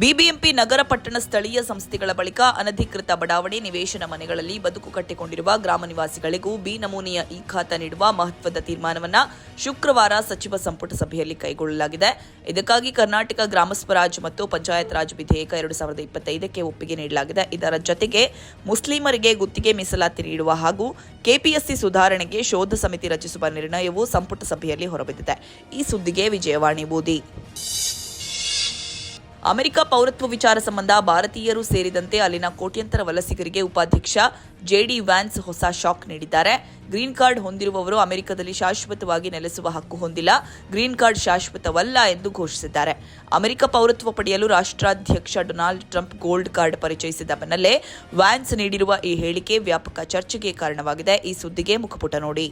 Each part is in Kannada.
ಬಿಬಿಎಂಪಿ ನಗರ ಪಟ್ಟಣ ಸ್ಥಳೀಯ ಸಂಸ್ಥೆಗಳ ಬಳಿಕ ಅನಧಿಕೃತ ಬಡಾವಣೆ ನಿವೇಶನ ಮನೆಗಳಲ್ಲಿ ಬದುಕು ಕಟ್ಟಿಕೊಂಡಿರುವ ಗ್ರಾಮ ನಿವಾಸಿಗಳಿಗೂ ಬಿ ನಮೂನೆಯ ಈ ಖಾತ ನೀಡುವ ಮಹತ್ವದ ತೀರ್ಮಾನವನ್ನು ಶುಕ್ರವಾರ ಸಚಿವ ಸಂಪುಟ ಸಭೆಯಲ್ಲಿ ಕೈಗೊಳ್ಳಲಾಗಿದೆ. ಇದಕ್ಕಾಗಿ ಕರ್ನಾಟಕ ಗ್ರಾಮ ಸ್ವರಾಜ್ ಮತ್ತು ಪಂಚಾಯತ್ ರಾಜ್ ವಿಧೇಯಕ ಎರಡು ಸಾವಿರದ ಇಪ್ಪತ್ತೈದಕ್ಕೆ ಒಪ್ಪಿಗೆ ನೀಡಲಾಗಿದೆ. ಇದರ ಜೊತೆಗೆ ಮುಸ್ಲಿಮರಿಗೆ ಗುತ್ತಿಗೆ ಮೀಸಲಾತಿ ನೀಡುವ ಹಾಗೂ ಕೆಪಿಎಸ್ಸಿ ಸುಧಾರಣೆಗೆ ಶೋಧ ಸಮಿತಿ ರಚಿಸುವ ನಿರ್ಣಯವು ಸಂಪುಟ ಸಭೆಯಲ್ಲಿ ಹೊರಬಿದ್ದಿದೆ. ಈ ಸುದ್ದಿಗೆ ವಿಜಯವಾಣಿ ಬೂದಿ. ಅಮೆರಿಕ ಪೌರತ್ವ ವಿಚಾರ ಸಂಬಂಧ ಭಾರತೀಯರು ಸೇರಿದಂತೆ ಅಲ್ಲಿನ ಕೋಟ್ಯಂತರ ವಲಸಿಗರಿಗೆ ಉಪಾಧ್ಯಕ್ಷ ಜೆಡಿ ವ್ಯಾನ್ಸ್ ಹೊಸ ಶಾಕ್ ನೀಡಿದ್ದಾರೆ. ಗ್ರೀನ್ ಕಾರ್ಡ್ ಹೊಂದಿರುವವರು ಅಮೆರಿಕದಲ್ಲಿ ಶಾಶ್ವತವಾಗಿ ನೆಲೆಸುವ ಹಕ್ಕು ಹೊಂದಿಲ್ಲ. ಗ್ರೀನ್ ಕಾರ್ಡ್ ಶಾಶ್ವತವಲ್ಲ ಎಂದು ಘೋಷಿಸಿದ್ದಾರೆ. ಅಮೆರಿಕ ಪೌರತ್ವ ಪಡೆಯಲು ರಾಷ್ಟ್ರಾಧ್ಯಕ್ಷ ಡೊನಾಲ್ಡ್ ಟ್ರಂಪ್ ಗೋಲ್ಡ್ ಕಾರ್ಡ್ ಪರಿಚಯಿಸಿದ ಬೆನ್ನಲ್ಲೇ ವ್ಯಾನ್ಸ್ ನೀಡಿರುವ ಈ ಹೇಳಿಕೆ ವ್ಯಾಪಕ ಚರ್ಚೆಗೆ ಕಾರಣವಾಗಿದೆ. ಈ ಸುದ್ದಿಗೆ ಮುಖಪುಟ ನೋಡಿ.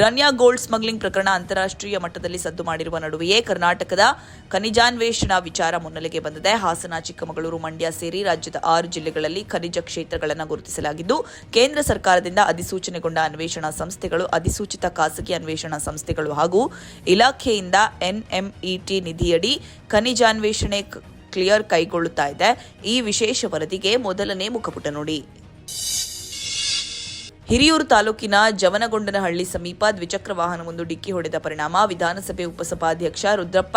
ರನ್ಯಾ ಗೋಲ್ಡ್ ಸ್ಮಗ್ಲಿಂಗ್ ಪ್ರಕರಣ ಅಂತಾರಾಷ್ಟ್ರೀಯ ಮಟ್ಟದಲ್ಲಿ ಸದ್ದು ಮಾಡಿರುವ ನಡುವೆಯೇ ಕರ್ನಾಟಕದ ಖನಿಜಾನ್ವೇಷಣಾ ವಿಚಾರ ಮುನ್ನೆಲೆಗೆ ಬಂದಿದೆ. ಹಾಸನ, ಚಿಕ್ಕಮಗಳೂರು, ಮಂಡ್ಯ ಸೇರಿ ರಾಜ್ಯದ ಆರು ಜಿಲ್ಲೆಗಳಲ್ಲಿ ಖನಿಜ ಕ್ಷೇತ್ರಗಳನ್ನು ಗುರುತಿಸಲಾಗಿದ್ದು, ಕೇಂದ್ರ ಸರ್ಕಾರದಿಂದ ಅಧಿಸೂಚನೆಗೊಂಡ ಅನ್ವೇಷಣಾ ಸಂಸ್ಥೆಗಳು, ಅಧಿಸೂಚಿತ ಖಾಸಗಿ ಅನ್ವೇಷಣಾ ಸಂಸ್ಥೆಗಳು ಹಾಗೂ ಇಲಾಖೆಯಿಂದ ಎನ್ಎಂಇಟಿ ನಿಧಿಯಡಿ ಖನಿಜಾನ್ವೇಷಣೆ ಕ್ಲಿಯರ್ ಕೈಗೊಳ್ಳುತ್ತಾ ಇದೆ. ಈ ವಿಶೇಷ ವರದಿಗೆ ಮೊದಲನೇ ಮುಖಪುಟ ನೋಡಿ. ಹಿರಿಯೂರು ತಾಲೂಕಿನ ಜವನಗೊಂಡನಹಳ್ಳಿ ಸಮೀಪ ದ್ವಿಚಕ್ರ ವಾಹನವೊಂದು ಡಿಕ್ಕಿ ಹೊಡೆದ ಪರಿಣಾಮ ವಿಧಾನಸಭೆ ಉಪಸಭಾಧ್ಯಕ್ಷ ರುದ್ರಪ್ಪ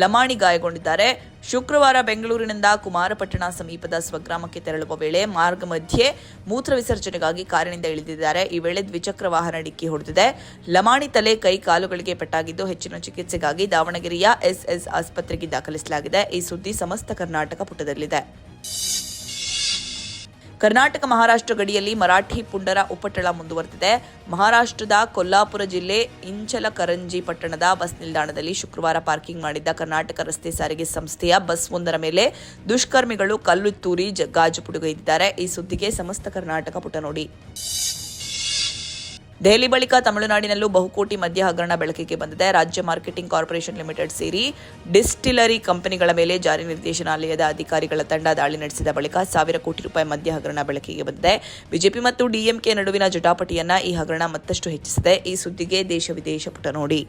ಲಮಾಣಿ ಗಾಯಗೊಂಡಿದ್ದಾರೆ. ಶುಕ್ರವಾರ ಬೆಂಗಳೂರಿನಿಂದ ಕುಮಾರಪಟ್ಟಣ ಸಮೀಪದ ಸ್ವಗ್ರಾಮಕ್ಕೆ ತೆರಳುವ ವೇಳೆ ಮಾರ್ಗ ಮಧ್ಯೆ ಮೂತ್ರ ವಿಸರ್ಜನೆಗಾಗಿ ಕಾರಿನಿಂದ ಇಳಿದಿದ್ದಾರೆ. ಈ ವೇಳೆ ದ್ವಿಚಕ್ರ ವಾಹನ ಡಿಕ್ಕಿ ಹೊಡೆದಿದೆ. ಲಮಾಣಿ ತಲೆ, ಕೈ, ಕಾಲುಗಳಿಗೆ ಪೆಟ್ಟಾಗಿದ್ದು ಹೆಚ್ಚಿನ ಚಿಕಿತ್ಸೆಗಾಗಿ ದಾವಣಗೆರೆಯ ಎಸ್ಎಸ್ ಆಸ್ಪತ್ರೆಗೆ ದಾಖಲಿಸಲಾಗಿದೆ. ಈ ಸುದ್ದಿ ಸಮಸ್ತ ಕರ್ನಾಟಕ ಪುಟದಲ್ಲಿದೆ. ಕರ್ನಾಟಕ ಮಹಾರಾಷ್ಟ್ರ ಗಡಿಯಲ್ಲಿ ಮರಾಠಿ ಪುಂಡರ ಉಪಟಳ ಮುಂದುವರೆದಿದೆ. ಮಹಾರಾಷ್ಟ್ರದ ಕೊಲ್ಲಾಪುರ ಜಿಲ್ಲೆ ಇಂಚಲಕರಂಜಿ ಪಟ್ಟಣದ ಬಸ್ ನಿಲ್ದಾಣದಲ್ಲಿ ಶುಕ್ರವಾರ ಪಾರ್ಕಿಂಗ್ ಮಾಡಿದ್ದ ಕರ್ನಾಟಕ ರಸ್ತೆ ಸಾರಿಗೆ ಸಂಸ್ಥೆಯ ಬಸ್ ಒಂದರ ಮೇಲೆ ದುಷ್ಕರ್ಮಿಗಳು ಕಲ್ಲು ತೂರಿ ಗಾಜು ಪುಡುಗೈದಿದ್ದಾರೆ. ಈ ಸುದ್ದಿಗೆ ಸಮಸ್ತ ಕರ್ನಾಟಕ ಪುಟ ನೋಡಿ. ದೆಹಲಿ ಬಳಿಕ ತಮಿಳುನಾಡಿನಲ್ಲೂ ಬಹುಕೋಟಿ ಮದ್ಯ ಹಗರಣ ಬೆಳಕಿಗೆ ಬಂದಿದೆ. ರಾಜ್ಯ ಮಾರ್ಕೆಟಿಂಗ್ ಕಾರ್ಪೊರೇಷನ್ ಲಿಮಿಟೆಡ್ ಸೇರಿ ಡಿಸ್ಟಿಲರಿ ಕಂಪನಿಗಳ ಮೇಲೆ ಜಾರಿ ನಿರ್ದೇಶನಾಲಯದ ಅಧಿಕಾರಿಗಳ ತಂಡ ದಾಳಿ ನಡೆಸಿದ ಬಳಿಕ ಸಾವಿರ ಕೋಟಿ ರೂಪಾಯಿ ಮದ್ಯ ಹಗರಣ ಬೆಳಕಿಗೆ ಬಂದಿದೆ. ಬಿಜೆಪಿ ಮತ್ತು ಡಿಎಂಕೆ ನಡುವಿನ ಜಟಾಪಟಿಯನ್ನ ಈ ಹಗರಣ ಮತ್ತಷ್ಟು ಹೆಚ್ಚಿಸಿದೆ. ಈ ಸುದ್ದಿಗೆ ದೇಶ ವಿದೇಶ ಪುಟ ನೋಡಿ.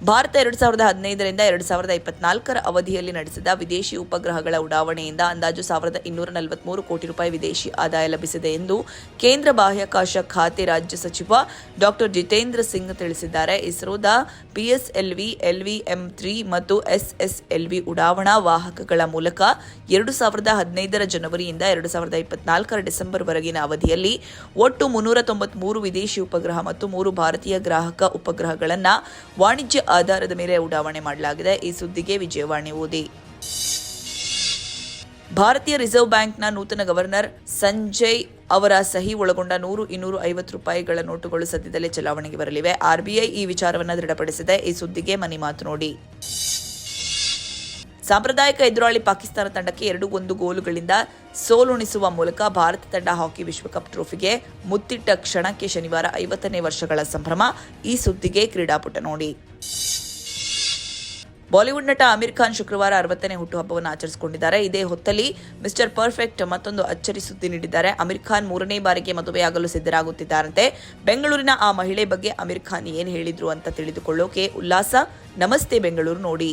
ಭಾರತ ಎರಡು ಸಾವಿರದ ಹದಿನೈದರಿಂದ ಎರಡು ಸಾವಿರದ ಇಪ್ಪತ್ನಾಲ್ಕರ ಅವಧಿಯಲ್ಲಿ ನಡೆಸಿದ ವಿದೇಶಿ ಉಪಗ್ರಹಗಳ ಉಡಾವಣೆಯಿಂದ ಅಂದಾಜು ಸಾವಿರದ ಇನ್ನೂರ ನಲವತ್ಮೂರು ಕೋಟಿ ರೂಪಾಯಿ ವಿದೇಶಿ ಆದಾಯ ಲಭಿಸಿದೆ ಎಂದು ಕೇಂದ್ರ ಬಾಹ್ಯಾಕಾಶ ಖಾತೆ ರಾಜ್ಯ ಸಚಿವ ಡಾಕ್ಟರ್ ಜಿತೇಂದ್ರ ಸಿಂಗ್ ತಿಳಿಸಿದ್ದಾರೆ. ಇಸ್ರೋದ ಪಿಎಸ್ಎಲ್ವಿ ಎಲ್ವಿಎಂ ತ್ರೀ ಮತ್ತು ಎಸ್ಎಸ್ಎಲ್ವಿ ಉಡಾವಣಾ ವಾಹಕಗಳ ಮೂಲಕ ಎರಡು ಸಾವಿರದ ಹದಿನೈದರ ಜನವರಿಯಿಂದ ಎರಡು ಸಾವಿರದ ಇಪ್ಪತ್ನಾಲ್ಕರ ಡಿಸೆಂಬರ್ ವರೆಗಿನ ಅವಧಿಯಲ್ಲಿ ಒಟ್ಟು ಮುನ್ನೂರ ತೊಂಬತ್ಮೂರು ವಿದೇಶಿ ಉಪಗ್ರಹ ಮತ್ತು ಮೂರು ಭಾರತೀಯ ಗ್ರಾಹಕ ಉಪಗ್ರಹಗಳನ್ನು ವಾಣಿಜ್ಯ ಆಧಾರದ ಮೇಲೆ ಉಡಾವಣೆ ಮಾಡಲಾಗಿದೆ. ಈ ಸುದ್ದಿಗೆ ವಿಜಯವಾಣಿ ಓದಿ. ಭಾರತೀಯ ರಿಸರ್ವ್ ಬ್ಯಾಂಕ್ನ ನೂತನ ಗವರ್ನರ್ ಸಂಜಯ್ ಅವರ ಸಹಿ ಒಳಗೊಂಡ ನೂರು ಇನ್ನೂರು ಐವತ್ತು ರೂಪಾಯಿಗಳ ನೋಟುಗಳು ಸದ್ಯದಲ್ಲೇ ಚಲಾವಣೆಗೆ ಬರಲಿವೆ. ಆರ್ಬಿಐ ಈ ವಿಚಾರವನ್ನು ದೃಢಪಡಿಸಿದೆ. ಈ ಸುದ್ದಿಗೆ ಮನಿ ಮಾತು ನೋಡಿ. ಸಾಂಪ್ರದಾಯಿಕ ಎದುರಾಳಿ ಪಾಕಿಸ್ತಾನ ತಂಡಕ್ಕೆ ಎರಡು ಒಂದು ಗೋಲುಗಳಿಂದ ಸೋಲುಣಿಸುವ ಮೂಲಕ ಭಾರತ ತಂಡ ಹಾಕಿ ವಿಶ್ವಕಪ್ ಟ್ರೋಫಿಗೆ ಮುತ್ತಿಟ್ಟ ಕ್ಷಣಕ್ಕೆ ಶನಿವಾರ ಐವತ್ತನೇ ವರ್ಷಗಳ ಸಂಭ್ರಮ ಈ ಸುದ್ದಿಗೆ ಕ್ರೀಡಾಪುಟ ನೋಡಿ. ಬಾಲಿವುಡ್ ನಟ ಆಮಿರ್ ಖಾನ್ ಶುಕ್ರವಾರ ಅರವತ್ತನೇ ಹುಟ್ಟುಹಬ್ಬವನ್ನು ಆಚರಿಸಿಕೊಂಡಿದ್ದಾರೆ. ಇದೇ ಹೊತ್ತಲ್ಲಿ ಮಿಸ್ಟರ್ ಪರ್ಫೆಕ್ಟ್ ಮತ್ತೊಂದು ಅಚ್ಚರಿ ಸುದ್ದಿ ನೀಡಿದ್ದಾರೆ. ಅಮೀರ್ ಖಾನ್ ಮೂರನೇ ಬಾರಿಗೆ ಮದುವೆಯಾಗಲು ಸಿದ್ಧರಾಗುತ್ತಿದ್ದಾರಂತೆ. ಬೆಂಗಳೂರಿನ ಆ ಮಹಿಳೆ ಬಗ್ಗೆ ಅಮೀರ್ ಖಾನ್ ಏನು ಹೇಳಿದ್ರು ಅಂತ ತಿಳಿದುಕೊಳ್ಳೋಕೆ ಉಲ್ಲಾಸ. ನಮಸ್ತೆ ಬೆಂಗಳೂರು ನೋಡಿ.